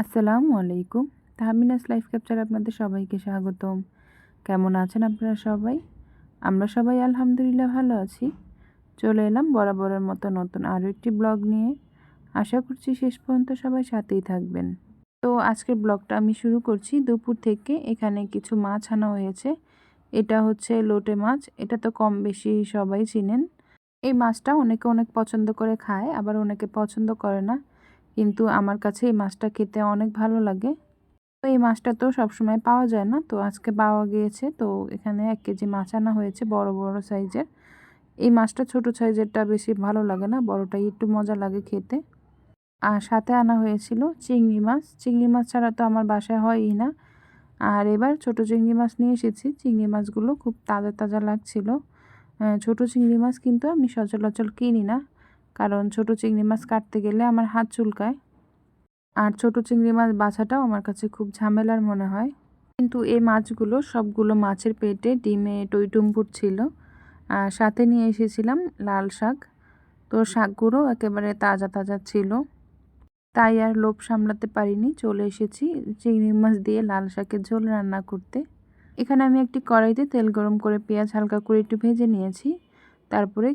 আসসালামু আলাইকুম। Tahmina's life capture আপনাদের সবাইকে স্বাগতম। কেমন আছেন আপনারা সবাই? আমরা সবাই আলহামদুলিল্লাহ ভালো আছি। চলে এলাম বরাবরের মতো নতুন আরও একটি ব্লগ নিয়ে। আশা করছি শেষ পর্যন্ত সবাই সাথেই থাকবেন। তো আজকের ব্লগটা আমি শুরু করছি দুপুর থেকে। এখানে কিছু মাছ আনা হয়েছে। এটা হচ্ছে লোটে মাছ। এটা তো কম বেশি সবাই চিনেন। এই মাছটা অনেকে অনেক পছন্দ করে খায়, আবার অনেকে পছন্দ করে না। কিন্তু আমার কাছে এই মাছটা খেতে অনেক ভালো লাগে। তো এই মাছটা তো সবসময় পাওয়া যায় না। তো আজকে পাওয়া গিয়েছে। তো এখানে এক কেজি মাছ আনা হয়েছে বড় বড় সাইজের। এই মাছটা ছোট সাইজেরটা বেশি ভালো লাগে না। বড়টাই একটু মজা লাগে খেতে। আর সাথে আনা হয়েছিল চিংড়ি মাছ। চিংড়ি মাছ ছাড়া তো আমার বাসায় হয়ই না। আর এবার ছোট চিংড়ি মাছ নিয়ে এসেছি। চিংড়ি মাছগুলো খুব তাজা তাজা লাগছিল। ছোট চিংড়ি মাছ কিন্তু আমি সচলাচল কিনি না। কারণ ছোট চিংড়ি মাছ কাটতে গেলে আমার হাত চুলকায়। আর ছোট চিংড়ি মাছ বাছাটাও আমার কাছে খুব ঝামেলার মনে হয়। কিন্তু এই মাছগুলো সবগুলো মাছের পেটে ডিমে টইটুম্পুর ছিল। আর সাথে নিয়ে এসেছিলাম লাল শাক। তো শাকগুলো একেবারে তাজা তাজা ছিল। তাই আর লোভ সামলাতে পারিনি, চলে এসেছি চিংড়ি মাছ দিয়ে লাল শাকের ঝোল রান্না করতে। এখানে আমি একটি কড়াইতে তেল গরম করে পেঁয়াজ হালকা করে একটু ভেজে নিয়েছি। তারপরে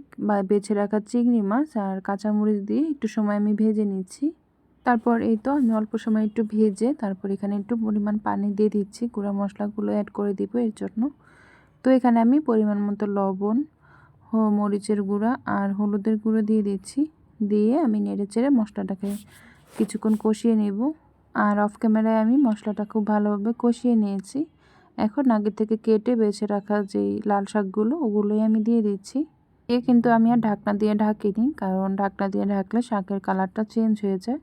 বেছে রাখা চিংড়ি মাছ আর কাঁচামরিচ দিয়ে একটু সময় আমি ভেজে নিচ্ছি। তারপর এই তো আমি অল্প সময় একটু ভেজে তারপর এখানে একটু পরিমাণ পানি দিয়ে দিচ্ছি, গুঁড়া মশলাগুলো অ্যাড করে দিব এর জন্য। তো এখানে আমি পরিমাণ মতো লবণ মরিচের গুঁড়া আর হলুদের গুঁড়ো দিয়ে দিচ্ছি। দিয়ে আমি নেড়ে চেড়ে মশলাটাকে কিছুক্ষণ কষিয়ে নেব। আর অফ ক্যামেরায় আমি মশলাটা খুব ভালোভাবে কষিয়ে নিয়েছি। এখন আগে থেকে কেটে বেছে রাখা যেই লাল শাকগুলো ওগুলোই আমি দিয়ে দিচ্ছি। এ কিন্তু আমি আর ঢাকনা দিয়ে ঢাকিনি, কারণ ঢাকনা দিয়ে ঢাকলে শাকের কালারটা চেঞ্জ হয়ে যায়।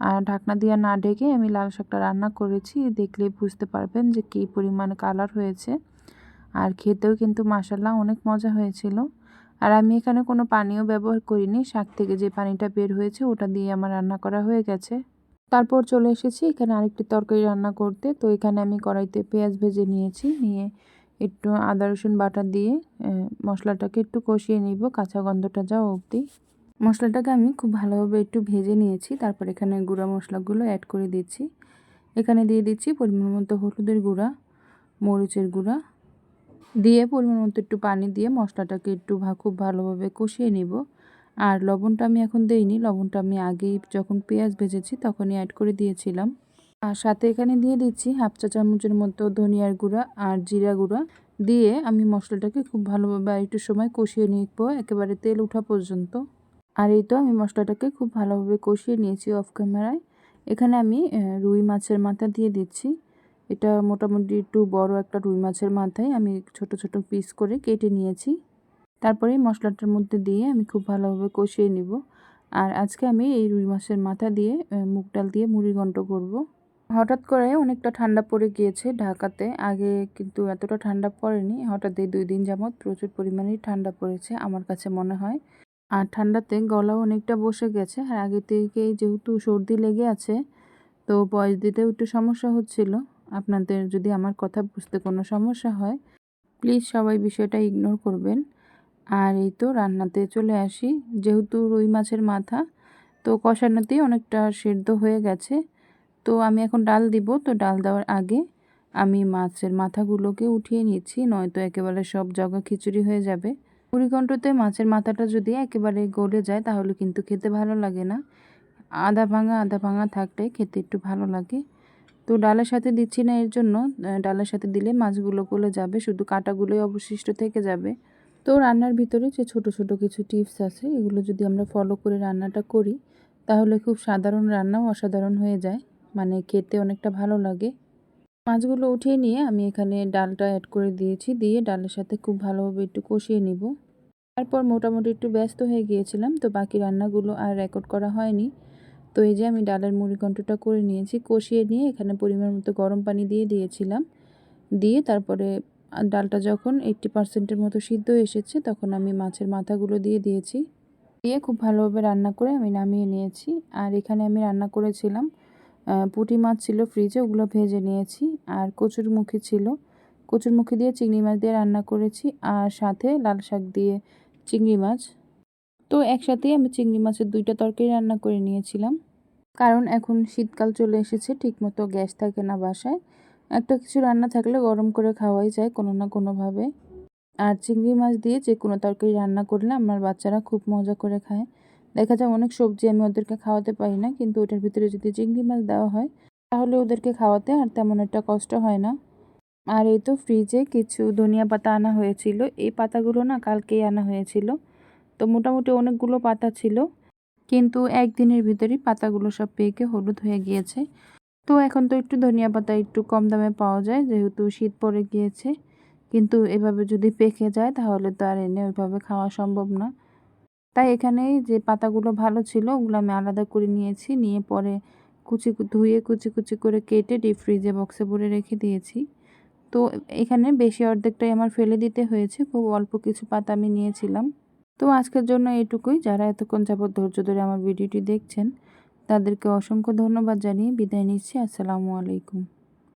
আর ঢাকনা দিয়ে না ঢেকে আমি লাল শাকটা রান্না করেছি, দেখলে বুঝতে পারবেন যে কী পরিমাণে কালার হয়েছে। আর খেতেও কিন্তু মাসাল্লাহ অনেক মজা হয়েছিল। আর আমি এখানে কোনো পানিও ব্যবহার করিনি, শাক থেকে যে পানিটা বের হয়েছে ওটা দিয়ে আমার রান্না করা হয়ে গেছে। তারপর চলে এসেছি, এখানে আরেকটি তরকারি রান্না করতে, তো এখানে আমি কড়াইতে পেঁয়াজ ভেজে নিয়েছি, নিয়ে একটু আদা, রসুন বাটা দিয়ে মশলাটাকে একটু কষিয়ে নিব, কাঁচা গন্ধটা যাও অবধি। মশলাটাকে আমি খুব ভালোভাবে একটু ভেজে নিয়েছি, তারপর এখানে গুঁড়া মশলাগুলো অ্যাড করে দিচ্ছি। এখানে দিয়ে দিচ্ছি পরিমাণ মতো হলুদের গুঁড়া, মরিচের গুঁড়া। দিয়ে পরিমাণ মতো একটু পানি দিয়ে মশলাটাকে একটু খুব ভালোভাবে কষিয়ে নিব। আর লবণটা আমি এখন দেইনি, লবণটা আমি আগেই যখন পেঁয়াজ ভেজেছি তখনই অ্যাড করে দিয়েছিলাম। আর সাথে এখানে দিয়ে দিচ্ছি হাফ চা চামচের মতো ধনিয়ার গুঁড়া আর জিরা গুঁড়া। দিয়ে আমি মশলাটাকে খুব ভালোভাবে আর একটু সময় কষিয়ে নিব, একেবারে তেল ওঠা পর্যন্ত। আর এই তো আমি মশলাটাকে খুব ভালোভাবে কষিয়ে নিয়েছি অফ ক্যামেরায়। এখানে আমি রুই মাছের মাথা দিয়ে দিচ্ছি। এটা মোটামুটি একটু বড় একটা রুই মাছের মাথায় আমি ছোট ছোট পিস করে কেটে নিয়েছি। তারপরে মশলাটার মধ্যে দিয়ে আমি খুব ভালোভাবে কষিয়ে নিব। আর আজকে আমি এই রুই মাছের মাথা দিয়ে মুগ ডাল দিয়ে মুড়ি ঘন্ট করব। হঠাৎ করে অনেকটা ঠান্ডা পড়ে গিয়েছে ঢাকাতে। আগে কিন্তু এতটা ঠান্ডা পড়েনি, হঠাৎ এই দুই দিন যাবৎ প্রচুর পরিমাণেই ঠান্ডা পড়েছে আমার কাছে মনে হয়। আর ঠান্ডাতে গলাও অনেকটা বসে গেছে, আর আগে থেকেই যেহেতু সর্দি লেগে আছে, তো বয়স দিতেও একটু সমস্যা হচ্ছিল। আপনাদের যদি আমার কথা বুঝতে কোনো সমস্যা হয় প্লিজ সবাই বিষয়টা ইগনোর করবেন। আর এই তো রান্নাতে চলে আসি, যেহেতু রুই মাছের মাথা, তো কষানোতেই অনেকটা সেদ্ধ হয়ে গেছে। তো আমি এখন ডাল দিব। তো ডাল দেওয়ার আগে আমি মাছের মাথাগুলোকে উঠিয়ে নিচ্ছি নয়তো একেবারে সব জগা খিচুড়ি হয়ে যাবে। পুরিকণ্ঠতে মাছের মাথাটা যদি একেবারে গলে যায়, তাহলে কিন্তু খেতে ভালো লাগে না। আদা ভাঙা আদা ভাঙা থাকলে খেতে একটু ভালো লাগে। তো ডালের সাথে দিচ্ছি না এর জন্য। ডালের সাথে দিলে মাছগুলো গলে যাবে, শুধু কাঁটাগুলোই অবশিষ্ট থেকে যাবে। তো রান্নার ভিতরে যে ছোট ছোট কিছু টিপস আছে, এগুলো যদি আমরা ফলো করে রান্নাটা করি, তাহলে খুব সাধারণ রান্নাও অসাধারণ হয়ে যায়। মানে খেতে অনেকটা ভালো লাগে। মাছগুলো উঠিয়ে নিয়ে আমি এখানে ডালটা অ্যাড করে দিয়েছি। দিয়ে ডালের সাথে খুব ভালোভাবে একটু কষিয়ে নিব। তারপর মোটামুটি একটু ব্যস্ত হয়ে গিয়েছিলাম, তো বাকি রান্নাগুলো আর রেকর্ড করা হয়নি। তো এই যে আমি ডালের মুড়ি কণ্ঠটা করে নিয়েছি, কষিয়ে নিয়ে এখানে পরিমাণ মতো গরম পানি দিয়ে দিয়েছিলাম। দিয়ে তারপরে ডালটা যখন এইট্টি পার্সেন্টের মতো সিদ্ধ এসেছে, তখন আমি মাছের মাথাগুলো দিয়ে দিয়েছি। দিয়ে খুব ভালোভাবে রান্না করে আমি নামিয়ে নিয়েছি। আর এখানে আমি রান্না করেছিলাম পুঁটি মাছ ছিল ফ্রিজে ওগুলো ভেজে নিয়েছি। আর কচুর মুখি ছিল। কচুর মুখি দিয়ে চিংড়ি মাছ দিয়ে রান্না করেছি। আর সাথে লাল শাক দিয়ে চিংড়ি মাছ। তো একসাথেই আমি চিংড়ি মাছের দুইটা তরকারি রান্না করে নিয়েছিলাম। কারণ এখন শীতকাল চলে এসেছে, ঠিকমতো গ্যাস থাকে না বাসায়। একটা কিছু রান্না থাকলে গরম করে খাওয়াই যায় কোনো না কোনোভাবে। আর চিংড়ি মাছ দিয়ে যে কোনো তরকারি রান্না করলে আমার বাচ্চারা খুব মজা করে খায়। দেখা যায় অনেক সবজি আমি ওদেরকে খাওয়াতে পারি না, কিন্তু ওটার ভিতরে যদি চিংড়ি মাছ দেওয়া হয়, তাহলে ওদেরকে খাওয়াতে আর তেমন একটা কষ্ট হয় না। আর এই তো ফ্রিজে কিছু ধনিয়া পাতা আনা হয়েছিল। এই পাতাগুলো না কালকেই আনা হয়েছিল। তো মোটামুটি অনেকগুলো পাতা ছিল, কিন্তু একদিনের ভিতরেই পাতাগুলো সব পেকে হলুদ হয়ে গিয়েছে। তো এখন তো একটু ধনিয়া পাতা একটু কম দামে পাওয়া যায়, যেহেতু শীত পড়ে গিয়েছে। কিন্তু এভাবে যদি পেকে যায়, তাহলে তো আর এনে ওইভাবে খাওয়া সম্ভব না। তাই এখানে যে পাতাগুলো ভালো ছিল, ওগুলো আমি আলাদা করে নিয়েছি। নিয়ে পরে কুচি ধুয়ে কুচি কুচি করে কেটে ডিপ ফ্রিজে বক্সে ভরে রেখে দিয়েছি। তো এখানে বেশি অর্ধেকটাই আমার ফেলে দিতে হয়েছে, খুব অল্প কিছু পাতা আমি নিয়েছিলাম। তো আজকের জন্য এটুকুই যারা এতক্ষণ যাবত ধৈর্য ধরে আমার ভিডিওটি দেখছেন, তাদেরকে অসংখ্য ধন্যবাদ জানিয়ে বিদায় নিচ্ছি। আসসালামু আলাইকুম।